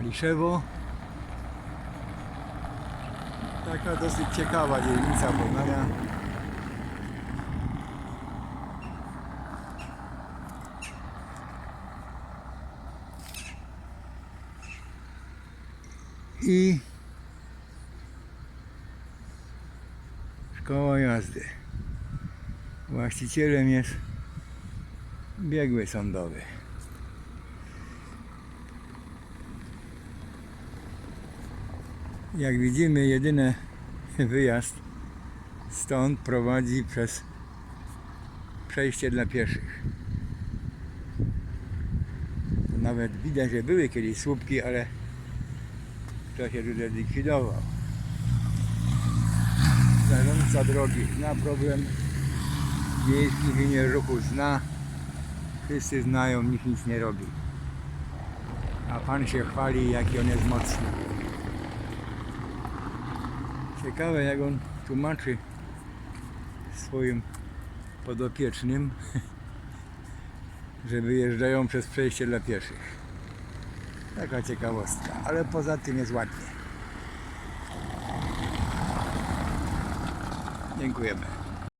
Maliszewo. Taka dosyć ciekawa dzielnica Poznania. I szkoła jazdy. Właścicielem jest biegły sądowy. Jak widzimy, jedyny wyjazd stąd prowadzi przez przejście dla pieszych. Nawet widać, że były kiedyś słupki, ale to się tutaj zlikwidował. Zarządca drogi zna problem miejski imię ruchu zna. Wszyscy znają, nikt nic nie robi. A pan się chwali, jaki on jest mocny. Ciekawe, jak on tłumaczy swoim podopiecznym, że wyjeżdżają przez przejście dla pieszych. Taka ciekawostka, ale poza tym jest ładnie. Dziękujemy.